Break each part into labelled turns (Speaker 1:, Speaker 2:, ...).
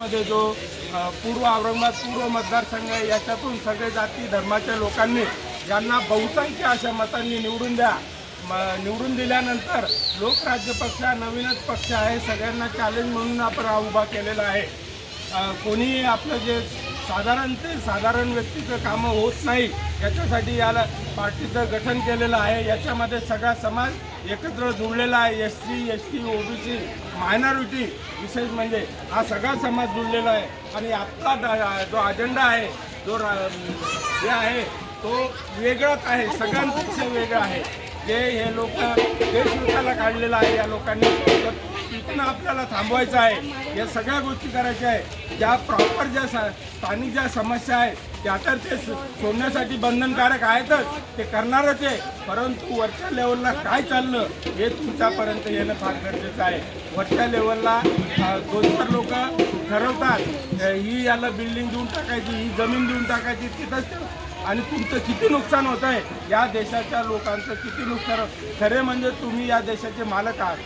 Speaker 1: मध्ये जो पूर्व औरंगाबाद पूर्व मतदारसंघ आहे याच्यातून सगळे जाती धर्माच्या लोकांनी यांना बहुसंख्य अशा मतांनी निवडून द्या म- निवडून दिल्यानंतर लोकराज्य पक्ष हा नवीनच पक्ष आहे सगळ्यांना चॅलेंज म्हणून आपण हा उभा केलेला आहे. कोणीही आपलं जे साधारण ते साधारण व्यक्तीचं कामं होत नाही. याच्यासाठी याला पार्टीचं गठन केलेलं आहे. याच्यामध्ये सगळा समाज एकत्र जुळलेला आहे. S C S T OBC minority विशेष म्हणजे हा सगळा समाज जुळलेला आहे. आणि आपला दा- जो अजेंडा आहे जो रा- जे आहे तो वेगळाच आहे. सगळ्यांपेक्षा वेगळा आहे. जे हे लोक देश लुटायला काढलेलं आहे या लोकांनी तिथून आपल्याला थांबवायचं आहे. या सगळ्या गोष्टी करायच्या आहे. ज्या प्रॉपर ज्या सा- स्थानिक ज्या समस्या आहेत त्या तर ते सो- सोडण्यासाठी बंधनकारक आहेतच ते करणारच आहे. परंतु वरच्या लेवलला काय चाललं हे तुमच्यापर्यंत येणं फार गरजेचं आहे. वरच्या लेवलला दोन चार लोक ठरवतात ही याला बिल्डिंग देऊन टाकायची ही जमीन देऊन टाकायची तिथंच आणि तुमचं किती नुकसान होत आहे या देशाच्या लोकांचं किती नुकसान खरे म्हणजे तुम्ही या देशाचे मालक आहात.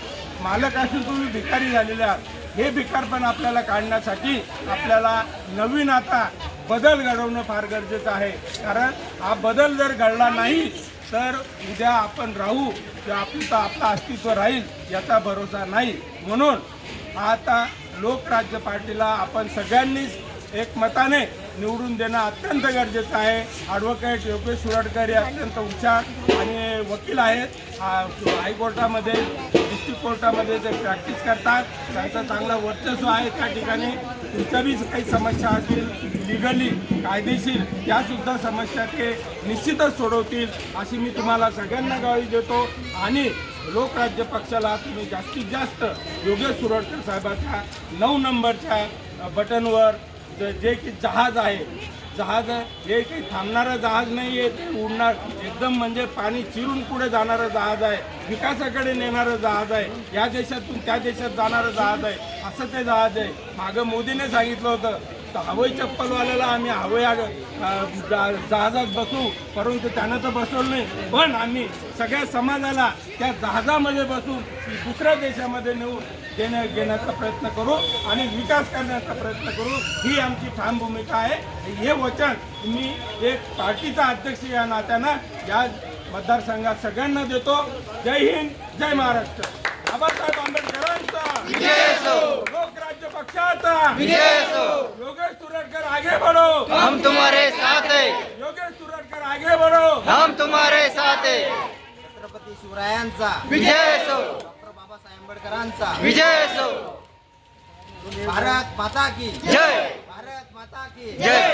Speaker 1: मालक असून तुम्ही भिकारी झालेले आहात. हे भिकारपण आपल्याला काढण्यासाठी आपल्याला नवीन आता बदल घडवणं फार गरजेचं आहे. कारण हा बदल जर घडला नाही तर उद्या आपण राहू किंवा आपलं आपलं अस्तित्व राहील याचा भरोसा नाही. म्हणून आता लोकराज्य पार्टीला आपण सगळ्यांनीच एकमताने निवडून देणं अत्यंत गरजेचं आहे. ॲडव्होकेट योगेश सुरडकर हे अत्यंत हुशार आणि वकील आहेत हायकोर्टामध्ये डिस्ट्रिक्ट कोर्टामध्ये ते प्रॅक्टिस करतात. त्यांचं चांगलं वर्चस्व आहे त्या ठिकाणी. तुमच्या काही समस्या असतील लिगली कायदेशीर यासुद्धा समस्या ते निश्चितच सोडवतील अशी मी तुम्हाला सगळ्यांना गावी देतो. आणि लोकराज्य पक्षाला तुम्ही जास्तीत जास्त योगेश सुरडकर साहेबाच्या नऊ नंबरच्या बटनवर जे की जहाज आहे जहाज हे काही थांबणारं जहाज नाही आहे ते उडणार. एकदम म्हणजे पाणी चिरून पुढे जाणारं जहाज आहे. विकासाकडे नेणारं जहाज आहे. या देशातून त्या देशात जाणारं जहाज आहे. असं ते जहाज आहे. मागं मोदीने सांगितलं होतं. हवाई चप्पलवाल्याला आम्ही हवाई जहाजात बसू परंतु त्यानं तर बसवलं नाही. पण आम्ही सगळ्या समाजाला त्या जहाजामध्ये बसून दुसऱ्या देशामध्ये नेऊन देण्या घेण्याचा प्रयत्न करू आणि विकास करण्याचा प्रयत्न करू. ही आमची ठाम भूमिका आहे. हे वचन मी एक पार्टीचा अध्यक्ष या नात्यानं या मतदारसंघात सगळ्यांना देतो. जय हिंद जय महाराष्ट्र. बाबासाहेब आंबेडकरांचा. लोकराज्य पक्षाचा. बढ़ो
Speaker 2: हम तुम्हारे साथ है।
Speaker 1: योगेश आगे बढ़ो
Speaker 2: हम तुम्हारे साथ है।
Speaker 3: छत्रपती शिवरायांचा।
Speaker 2: विजय असो
Speaker 3: डॉक्टर बाबासाहेब आंबेडकरांचा।
Speaker 2: विजय असो
Speaker 3: भारत माता की।
Speaker 2: जय।
Speaker 3: भारत माता की।
Speaker 2: जय।